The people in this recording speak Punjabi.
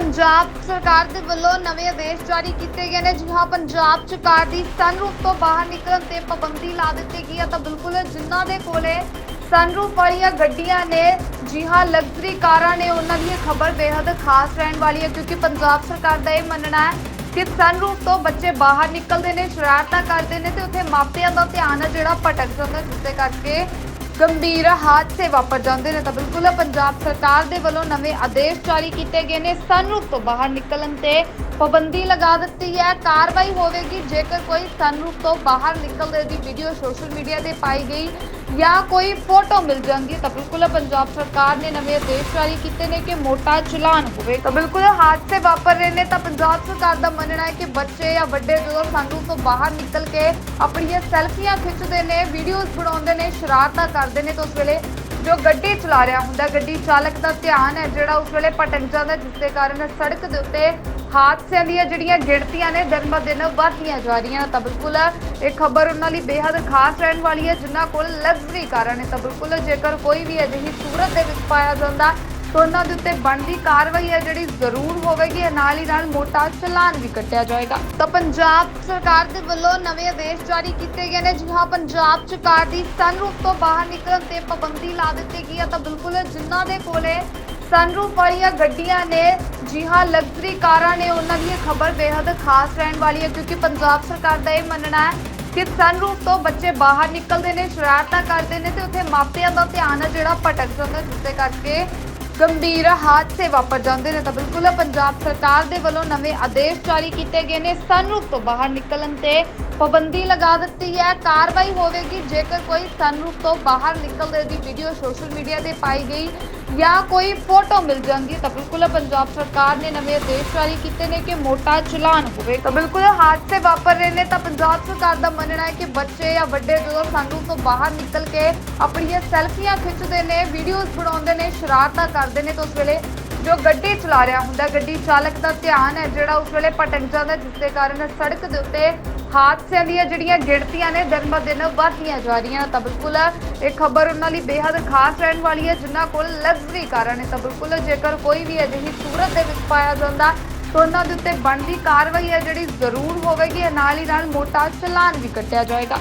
ਪੰਜਾਬ ਸਰਕਾਰ ਦੇ ਵੱਲੋਂ ਨਵੇਂ ਆਦੇਸ਼ ਜਾਰੀ ਕੀਤੇ ਗਏ ਨੇ ਜੀ ਹਾਂ ਪੰਜਾਬ 'ਚ ਕਾਰ ਦੀ ਸਨਰੂਫ ਤੋਂ ਬਾਹਰ ਨਿਕਲਣ ਤੇ ਪਾਬੰਦੀ ਲਾ ਦਿੱਤੀ ਗਈ ਹੈ। ਤਾਂ ਬਿਲਕੁਲ ਜਿਨ੍ਹਾਂ ਦੇ ਕੋਲੇ ਸਨਰੂਫ ਵਾਲੀਆਂ ਗੱਡੀਆਂ ਨੇ ਜੀ ਹਾਂ ਲਗਜ਼ਰੀ ਕਾਰਾਂ ਨੇ, ਉਹਨਾਂ ਦੀ ਇਹ ਖਬਰ ਬੇहद ਖਾਸ ਰਹਿਣ ਵਾਲੀ ਹੈ, ਕਿਉਂਕਿ ਪੰਜਾਬ ਸਰਕਾਰ ਦਾ ਇਹ ਮੰਨਣਾ ਹੈ ਕਿ ਸਨਰੂਫ ਤੋਂ ਬੱਚੇ ਬਾਹਰ ਨਿਕਲਦੇ ਨੇ, ਸ਼ਰਾਰਤਾਂ ਕਰਦੇ ਨੇ ਤੇ ਉੱਥੇ ਮਾਪਿਆਂ ਦਾ ਧਿਆਨ ਹੈ ਜਿਹੜਾ ਭਟਕ ਜਾਂਦਾ ਜਿਸ ਦੇ ਕਰਕੇ ਗੰਭੀਰ ਹਾਦਸੇ ਵਾਪਰ ਜਾਂਦੇ ਨੇ ਤਾਂ ਬਿਲਕੁਲ ਪੰਜਾਬ ਸਰਕਾਰ ਦੇ ਵੱਲੋਂ ਨਵੇਂ ਆਦੇਸ਼ ਜਾਰੀ ਕੀਤੇ ਗਏ ਨੇ। ਸਨਰੂਫ ਤੋਂ ਬਾਹਰ ਨਿਕਲਣ ਤੇ ਪਾਬੰਦੀ ਲਗਾ ਦਿੱਤੀ ਹੈ, ਕਾਰਵਾਈ ਹੋਵੇਗੀ ਜੇਕਰ ਕੋਈ ਸਨਰੂਫ ਤੋਂ ਬਾਹਰ ਨਿਕਲਦੇ ਦੀ ਵੀਡੀਓ ਸੋਸ਼ਲ ਮੀਡੀਆ ਤੇ ਪਾਈ ਗਈ ਜਾਂ ਕੋਈ ਫੋਟੋ ਮਿਲ ਜਾਂਦੀ ਤਾਂ ਬਿਲਕੁਲ ਪੰਜਾਬ ਸਰਕਾਰ ਨੇ ਨਵੇਂ ਆਦੇਸ਼ ਜਾਰੀ ਕੀਤੇ ਨੇ ਕਿ ਮੋਟਾ ਚਲਾਨ ਹੋਵੇ। ਤਾਂ ਬਿਲਕੁਲ ਹਾਦਸੇ ਵਾਪਰ ਰਹੇ ਨੇ, ਤਾਂ ਪੰਜਾਬ ਸਰਕਾਰ ਦਾ ਮੰਨਣਾ ਹੈ ਕਿ ਬੱਚੇ ਜਾਂ ਵੱਡੇ ਜਦੋਂ ਸਨਰੂਫ ਤੋਂ ਬਾਹਰ ਨਿਕਲ ਕੇ ਆਪਣੀਆਂ ਸੈਲਫੀਆਂ ਖਿੱਚਦੇ ਨੇ ਵੀਡੀਓਜ਼ ਬਣਾਉਂਦੇ ਨੇ, ਸ਼ਰਾਰਤਾਂ ਕਰਦੇ ਨੇ, ਤਾਂ ਉਸ ਵੇਲੇ ਜੋ ਗੱਡੀ ਚਲਾ ਰਿਹਾ ਹੁੰਦਾ, ਗੱਡੀ ਚਾਲਕ ਦਾ ਧਿਆਨ ਹੈ ਜਿਹੜਾ ਉਸ ਵੇਲੇ ਭਟਕ ਜਾਂਦਾ, ਜਿਸ ਦੇ ਕਾਰਨ ਸੜਕ ਦੇ ਉੱਤੇ ਹਾਦਸਿਆਂ ਦੀਆਂ ਜਿਹੜੀਆਂ ਗਿਣਤੀਆਂ ਨੇ, ਦਿਨ ਬ ਦਿਨ ਵਧਦੀਆਂ ਜਾ ਰਹੀਆਂ ਤਾਂ ਬਿਲਕੁਲ ਇਹ ਖਬਰ ਉਹਨਾਂ ਲਈ ਬੇहद ਖਾਸ ਰਹਿਣ ਵਾਲੀ ਹੈ, ਜਿਨ੍ਹਾਂ ਕੋਲ ਲਗਜ਼ਰੀ ਕਾਰਾਂ ਨੇ। ਤਾਂ ਬਿਲਕੁਲ ਜੇਕਰ ਕੋਈ ਵੀ ਅਜਿਹੀ ਸੂਰਤ ਦੇ ਵਿੱਚ ਪਾਇਆ ਜਾਂਦਾ, ਤਾਂ ਉਹਨਾਂ ਦੇ ਉੱਤੇ ਬਣਦੀ ਕਾਰਵਾਈ ਹੈ, ਜਿਹੜੀ ਜ਼ਰੂਰ ਹੋਵੇਗੀ। ਨਾਲ ਹੀ ਨਾਲ ਮੋਟਾ ਚਲਾਨ ਵੀ ਕੱਟਿਆ ਜਾਏਗਾ। ਤਾਂ ਪੰਜਾਬ ਸਰਕਾਰ ਦੇ ਵੱਲੋਂ ਨਵੇਂ ਆਦੇਸ਼ ਜਾਰੀ ਕੀਤੇ ਗਏ ਨੇ ਜੀ ਹਾਂ ਪੰਜਾਬ 'ਚ ਕਾਰ ਦੀ ਸਨਰੂਫ ਤੋਂ ਬਾਹਰ ਨਿਕਲਣ ਤੇ ਪਾਬੰਦੀ ਲਾ ਦਿੱਤੀ ਗਈ ਹੈ। ਤਾਂ ਬਿਲਕੁਲ ਜਿਨ੍ਹਾਂ ਦੇ ਕੋਲੇ ਸਨਰੂਫ ਵਾਲੀਆਂ ਗੱਡੀਆਂ ਨੇ ਜੀ ਹਾਂ ਲਗਜ਼ਰੀ ਕਾਰਾਂ ਨੇ ਉਹਨਾਂ ਦੀ ਇਹ ਖਬਰ ਬੇहद ਖਾਸ ਰਹਿਣ ਵਾਲੀ ਹੈ, ਕਿਉਂਕਿ ਪੰਜਾਬ ਸਰਕਾਰ ਦਾ ਇਹ ਮੰਨਣਾ ਹੈ ਕਿ ਸਨਰੂਫ ਤੋਂ ਬੱਚੇ ਬਾਹਰ ਨਿਕਲਦੇ ਨੇ, ਸ਼ਰਾਰਤਾਂ ਕਰਦੇ ਨੇ ਤੇ ਉੱਥੇ ਮਾਪਿਆਂ ਦਾ ਧਿਆਨ ਹੈ, ਜਿਹੜਾ ਭਟਕ ਜਾਂਦਾ ਜਿਸ ਕਰਕੇ ਗੰਭੀਰ ਹਾਦਸੇ ਵਾਪਰ ਜਾਂਦੇ ਨੇ। ਤਾਂ ਬਿਲਕੁਲ ਪੰਜਾਬ ਸਰਕਾਰ ਦੇ ਵੱਲੋਂ ਨਵੇਂ ਆਦੇਸ਼ ਜਾਰੀ ਕੀਤੇ ਗਏ ਨੇ ਸਨਰੂਫ ਤੋਂ ਬਾਹਰ ਨਿਕਲਣ ਤੇ ਪਾਬੰਦੀ ਲਗਾ ਦਿੱਤੀ ਹੈ। ਕਾਰਵਾਈ ਹੋਵੇਗੀ ਜੇਕਰ ਕੋਈ ਸਨਰੂਫ ਤੋਂ ਬਾਹਰ ਨਿਕਲਦੇ ਦੀ ਵੀਡੀਓ ਸੋਸ਼ਲ ਮੀਡੀਆ ਤੇ ਪਾਈ ਗਈ। ਜਾਂ ਕੋਈ ਫੋਟੋ ਮਿਲ ਜਾਂਦੀ, ਤਾਂ ਬਿਲਕੁਲ ਪੰਜਾਬ ਸਰਕਾਰ ਨੇ ਨਵੇਂ ਆਦੇਸ਼ ਜਾਰੀ ਕੀਤੇ ਨੇ ਕਿ ਮੋਟਾ ਚਲਾਨ ਹੋਵੇ। ਤਾਂ ਬਿਲਕੁਲ ਹਾਦਸੇ ਵਾਪਰ ਰਹੇ ਨੇ, ਤਾਂ ਪੰਜਾਬ ਸਰਕਾਰ ਦਾ ਮੰਨਣਾ ਹੈ ਕਿ ਬੱਚੇ ਜਾਂ ਵੱਡੇ ਜਦੋਂ ਸਾਨੂੰ ਤੋਂ ਬਾਹਰ ਨਿਕਲ ਕੇ ਆਪਣੀਆਂ ਸੈਲਫੀਆਂ ਖਿੱਚਦੇ ਨੇ, ਵੀਡੀਓਜ਼ ਬਣਾਉਂਦੇ ਨੇ, ਸ਼ਰਾਰਤਾਂ ਕਰਦੇ ਨੇ, ਤਾਂ ਉਸ ਵੇਲੇ ਜੋ ਗੱਡੀ ਚਲਾ ਰਿਹਾ ਹੁੰਦਾ, ਗੱਡੀ ਚਾਲਕ ਦਾ ਧਿਆਨ ਹੈ ਜਿਹੜਾ ਉਸ ਵੇਲੇ ਭਟਕ ਜਾਂਦਾ, ਜਿਸ ਦੇ ਕਾਰਨ ਸੜਕ ਦੇ ਉੱਤੇ ਹਾਦਸਿਆਂ ਦੀਆਂ ਜਿਹੜੀਆਂ ਗਿਣਤੀਆਂ ਨੇ, ਦਿਨ ਬ ਦਿਨ ਵੱਧਦੀਆਂ ਜਾ ਰਹੀਆਂ ਤਾਂ ਬਿਲਕੁਲ ਇਹ ਖਬਰ ਉਹਨਾਂ ਲਈ ਬੇहद ਖਾਸ ਰਹਿਣ ਵਾਲੀ ਹੈ, ਜਿਨ੍ਹਾਂ ਕੋਲ ਲਗਜ਼ਰੀ ਕਾਰਾਂ ਨੇ ਤਾਂ ਬਿਲਕੁਲ ਜੇਕਰ ਕੋਈ ਵੀ ਅਜਿਹੀ ਸੂਰਤ ਦੇ ਵਿੱਚ ਪਾਇਆ ਜਾਂਦਾ, ਤਾਂ ਉਹਨਾਂ ਦੇ ਉੱਤੇ ਬਣਦੀ ਕਾਰਵਾਈ ਹੈ ਜਿਹੜੀ ਜ਼ਰੂਰ ਹੋਵੇਗੀ ਨਾਲ ਹੀ ਨਾਲ ਮੋਟਾ ਚਲਾਨ ਵੀ ਕੱਟਿਆ ਜਾਏਗਾ।